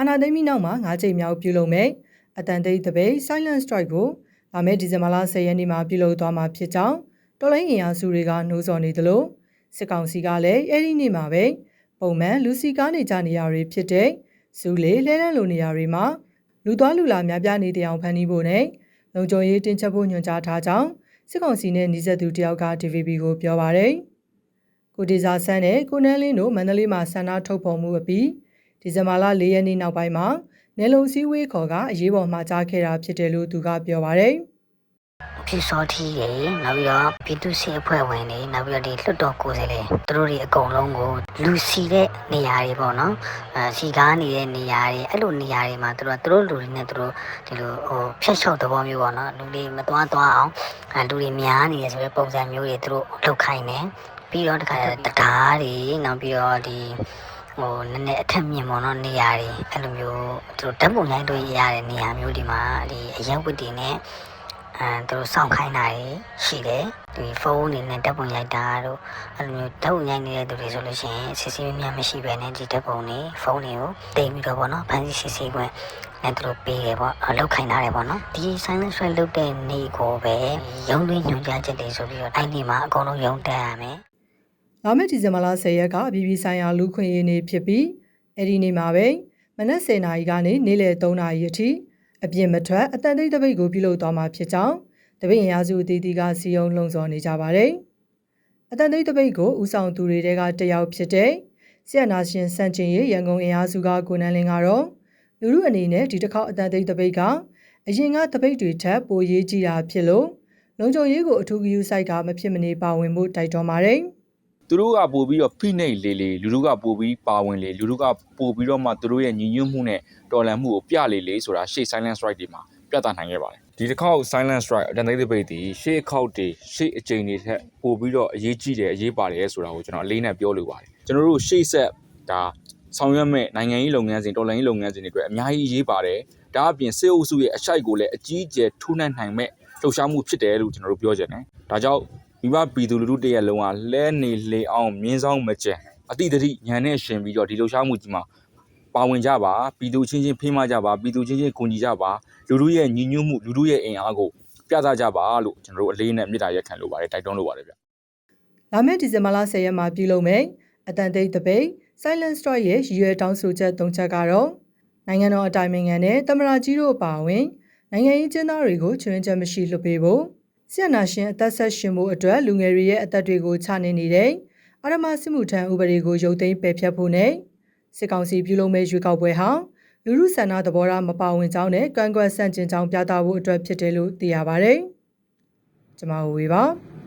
အာနာသိမ့်ပြီးနောက်မှာ၅ချိန်မြောက်ပြုလုပ်မယ်အတန်တိတ်တပိတ် Silent Strike ကိုလာမယ့်ဒီဇင်ဘာလ10ရက်နေ့မှာပြုလုပ်သွားမှာဖြစ်ကြောင်းတော်လိုင်းအင်အားစုတွေကနှိုးဆော်နေသလိုစစ်ကောင်စီကလည်းအဲ့ဒီနေ့မှာပဲပုံမှန်လူစီကားနေကြနေရတွေဖြစ်တဲ့ဇူလေလဲလန်းလိုနေရာတွေမှာလူသွားလူလာများပြားနေတဲ့အောင်ဖန်တီးဖို့နဲ့လုံခြုံရေးတင်ချက်ဖို့ညွှန်ကြားထားကြောင်းစစ်ကောင်စီနဲ့နှိစက်သူတယောက်က TVB ကိုပြောပါရယ်ကိုဒေဇာဆန်းနဲ့ကိုနန်းလင်းတို့မန္တလေးမှာဆန္ဒထုတ်ဖော်မှုအပြီး ဒီဇင်ဘာလ၄ရက်နေ့နောက်ပိုင်းမှာနယ်လုံစည်းဝေးခေါ်ကအရေးပေါ်မှာကြားခဲ့တာဖြစ်တယ်လို့သူကပြောပါရယ်ဖြစ်စောထီးတွေနောက်ပြီးတော့ပြည်သူ့စစ်အဖွဲ့ဝင်တွေနောက်ပြီးတော့ဒီလွတ်တော်ကိုယ်စားလှယ်သူတို့တွေအကုန်လုံးကိုလူစီတဲ့နေရာတွေပေါ့နော်အဲစီကားနေတဲ့နေရာတွေအဲ့လိုနေရာတွေမှာသူတို့ကသူတို့လူတွေနဲ့သူတို့ဒီလိုဟိုဖြတ်လျှောက်သဘောမျိုးပေါ့နော်လူတွေမသွားသွားအောင်အဲလူတွေများနေတယ်ဆိုတဲ့ပုံစံမျိုးတွေသူတို့လုပ်ခိုင်းတယ်ပြီးတော့တခါတကားတွေနောက်ပြီးတော့ဒီ ဟိုနည်းနည်းအထက်မြင့်ပေါ့နော်နေရာတွေအဲ့လိုမျိုးသူတို့ဓာတ်ပုံရိုင်းတွေ့ရတဲ့နေရာမျိုးဒီမှာဒီအရက်ဝတ်တွေနဲ့အဲသူတို့စောင့်ခိုင်းတာတွေရှိတယ်ဒီဖုန်းအနေနဲ့ဓာတ်ပုံရိုက်တာတို့အဲ့လိုမျိုးဓာတ်ပုံရိုက်နေတဲ့သူတွေဆိုလို့ရှိရင်စစ်ဆေးမြတ်မရှိပဲနဲ့ဒီဓာတ်ပုံတွေဖုန်းတွေကိုတင်ပြီးတော့ဗောနော်ဖန်စီစစ်ဆေးခွင့်နဲ့သူတို့ပေးတယ်ဗောအလောက်ခိုင်းထားတယ်ဗောနော်ဒီ silent strike လုပ်တဲ့နေ့ကိုပဲရုံးတွင်းညွှန်ကြားချက်တွေဆိုပြီးတော့အဲ့ဒီမှာအကုန်လုံးရုံးတက်ရမယ် လာမယ့်ဒီဇင်ဘာလ10ရက်ကအပြည်ပြည်ဆိုင်ရာလူခွင့်ရေးနေ့ဖြစ်ပြီးအဲ့ဒီနေ့မှာပဲမနက်10:00နာရီကနေနေ့လယ်3:00နာရီအထိအပြစ်မထွက်အတန်တိတ်တပိတ်ကိုပြုလုပ်သွားမှာဖြစ်ကြောင်းတပိတ်အင်အားစုအသီးသီးကစီယုံလှုံ့ဆော်နေကြပါတယ်။အတန်တိတ်တပိတ်ကိုဦးဆောင်သူတွေတဲကတယောက်ဖြစ်တဲ့ဆီယနာရှင်စန့်ကျင်ရေးရန်ကုန်အင်အားစုကကိုနန်းလင်းကတော့လူလူအနေနဲ့ဒီတစ်ခေါက်အတန်တိတ်တပိတ်ကအရင်ကတပိတ်တွေထက်ပိုရေးကြီးတာဖြစ်လို့လုံခြုံရေးကိုအထူးဂရုစိုက်ကမဖြစ်မနေပါဝင်ဖို့တိုက်တွန်းပါတယ်။ သူတို့ကပို့ပြီးတော့ဖိနှိပ်လေလေလူတို့ကပို့ပြီးပါဝင်လေလူတို့ကပို့ပြီးတော့မှသူတို့ရဲ့ညီညွတ်မှုနဲ့တော်လှန်မှုကိုပြလေလေဆိုတာရှေ့ silent strike တွေမှာပြသနိုင်ခဲ့ပါတယ်ဒီတစ်ခေါက် silent strike အတန်သိသိပိတ်တီရှေ့အခေါက်တွေရှေ့အကြိမ်တွေထက်ပို့ပြီးတော့အရေးကြီးတယ်အရေးပါတယ်ဆိုတာကိုကျွန်တော်အလေးနဲ့ပြောလိုပါတယ်ကျွန်တော်တို့ရှေ့ဆက်ဒါဆောင်ရွက်မဲ့နိုင်ငံရေးလုပ်ငန်းစဉ်တော်လှန်ရေးလုပ်ငန်းစဉ်တွေအတွက်အများကြီးအရေးပါတယ်ဒါအပြင်စစ်အုပ်စုရဲ့အရှိုက်ကိုလည်းအကြီးအကျယ်ထိုးနှက်နိုင်မဲ့လှုပ်ရှားမှုဖြစ်တယ်လို့ကျွန်တော်တို့ပြောချင်တယ်ဒါကြောင့် မိဘပြည်သူလူထုတရက်လုံးကလဲနေလေအောင်မြင်းဆောင်မကြံအတိတ်တတိညံနဲ့ရှင်ပြီးတော့ဒီလှုပ်ရှားမှုကြီးမှာပါဝင်ကြပါပြည်သူချင်းချင်းဖေးမကြပါပြည်သူချင်းချင်းကူညီကြပါလူထုရဲ့ညီညွတ်မှုလူထုရဲ့အင်အားကိုပြသကြပါလို့ကျွန်တော်တို့အလေးနဲ့မေတ္တာရက်ခံလိုပါတယ်တိုက်တွန်းလိုပါတယ်ဗျလာမယ့်ဒီဇင်ဘာလ10ရက်မှာပြုလုပ်မယ်အတန်တိတ်တပိတ် Silent Strike ရဲ့ရည်ရွယ်တောင်းဆိုချက်၃ချက်ကတော့နိုင်ငံတော်အတိုင်ပင်ခံနဲ့တမရာကြီးတို့အပါအဝင်နိုင်ငံရေးကျင်းသားတွေကိုချွင်းချက်မရှိလွှတ်ပေးဖို့ ဆီယနာရှင်အသက်ဆက်ရှင်မှုအတွက်လူငယ်တွေရဲ့အသက်တွေကိုချနေနေတဲ့အာရမစစ်မှုထမ်းဥပဒေကိုရုပ်သိမ်းပယ်ဖျက်ဖို့နဲ့စစ်ကောင်စီပြုလုပ်မဲ့ရွေးကောက်ပွဲဟာလူမှုဆန္ဒသဘောထားမပါဝင်ကြောင်းနဲ့ကန့်ကွက်ဆန့်ကျင်ကြောင်းပြသဖို့အတွက်ဖြစ်တယ်လို့သိရပါဗျ။ကျွန်မဝေပါ